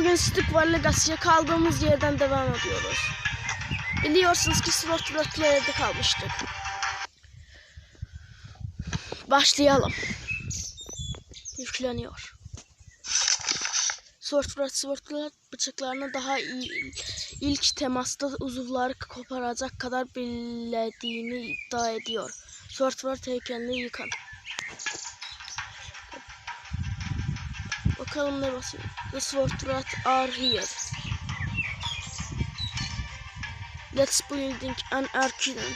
bugün Stück Legacy'ye kaldığımız yerden devam ediyoruz. Biliyorsunuz ki Sword Rock'lerde kalmıştık. Başlayalım. Yükleniyor. Sword Rock Sword Rock bıçaklarını daha ilk temasta uzuvları koparacak kadar bildiğini iddia ediyor. Sword Rock heykelini yıkan. Bakalım ne basıyor. The Sword Rat are here. Let's building an Arcadon.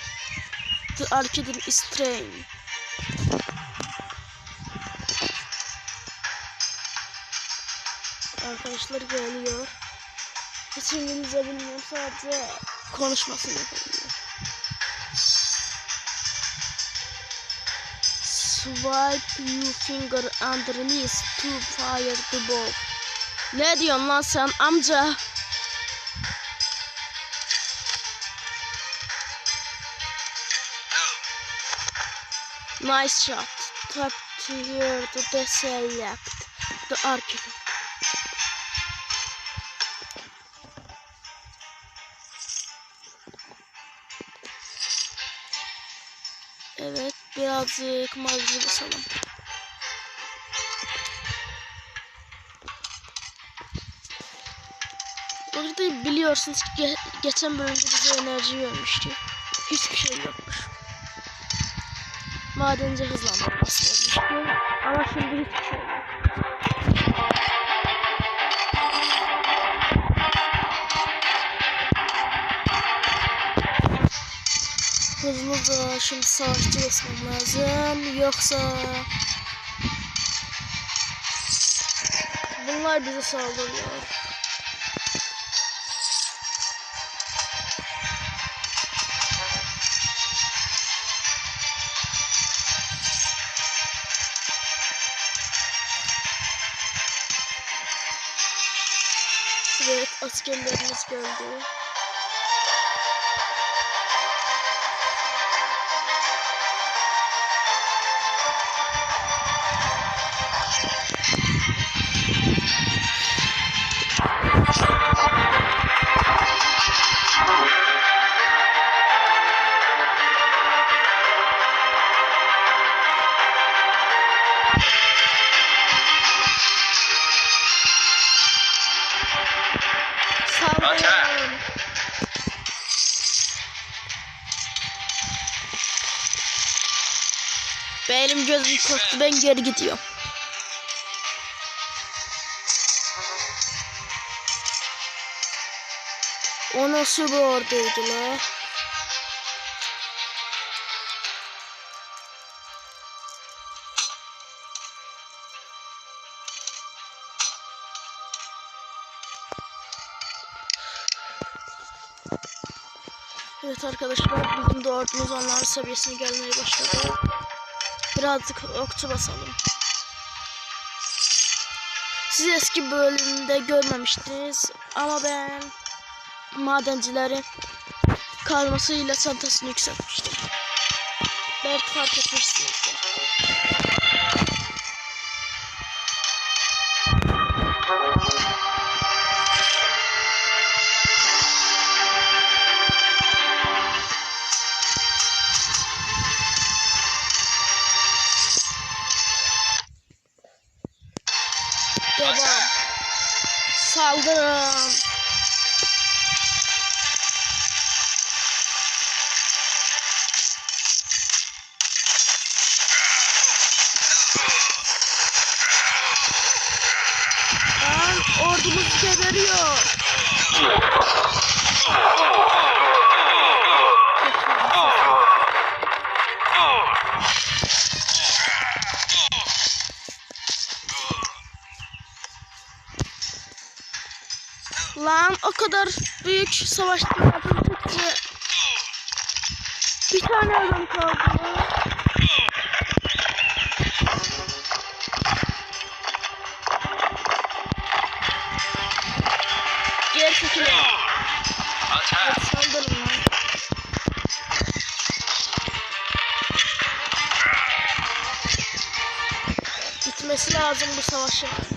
The Arcadon is train. Arkadaşlar geliyor. Hiç İngilizce bilmiyorum sadece konuşmasını yapabiliyor. Swipe your finger release to fire the ball. Ne diyorsun lan sen amca? Nice shot. Tap here to deselect the arcade. Evet birazcık malzeme basalım. Burada biliyorsunuz ki ge- geçen bölümde bize enerji vermişti. Hiçbir şey yokmuş. Madenci hızlandırması yazmıştı. Ama şimdi hiçbir şey yok. Hızlıca şimdi savaşçı basmam lazım. Yoksa bunlar bize saldırıyor. Evet askerlerimiz geldi. Benim gözüm korktu ben geri gidiyorum. O nasıl bir oradaydı la? Evet arkadaşlar bizim de ordumuz onların seviyesine gelmeye başladı. Birazcık okçu basalım. Siz eski bölümde görmemiştiniz ama ben madencilerin kazmasıyla çantasını yükseltmiştim. Belki fark etmişsinizdir. Devam. Saldırın. Ordumuz geberiyor. Lan o kadar büyük savaştılar. Bir tane adam kaldı. Geri çekilin. Saldırın. Bitmesi lazım bu savaşın.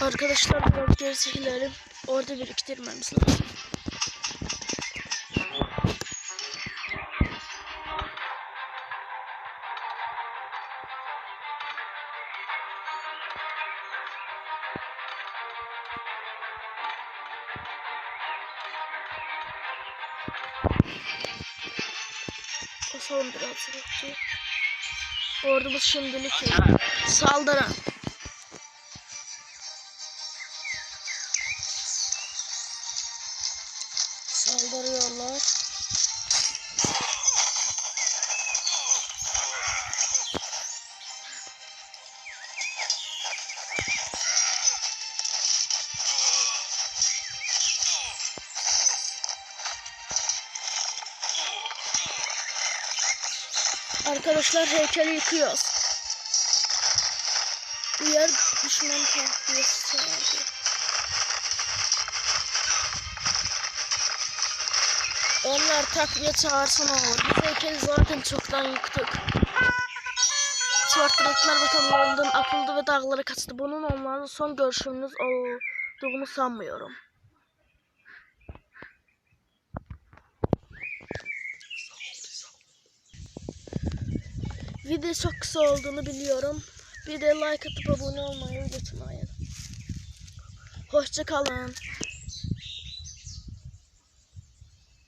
Arkadaşlar biraz gerisikileri orada biriktirmemiz lazım. Basalım biraz sürekli. Ordumuz şimdilik. Saldırın. Saldırıyorlar. Arkadaşlar heykeli yıkıyoruz. Diğer düşman takviyesi çağırdı. Onlar takviye çağırsın olur. Biz heykeli zaten çoktan yıktık. Çarttıraklar vatanlarından atıldı ve dağlara kaçtı. Bunun onların son görüşümüz olduğunu sanmıyorum. Video çok kısa olduğunu biliyorum. Bir de like atıp abone olmayı unutmayın. Hoşça kalın.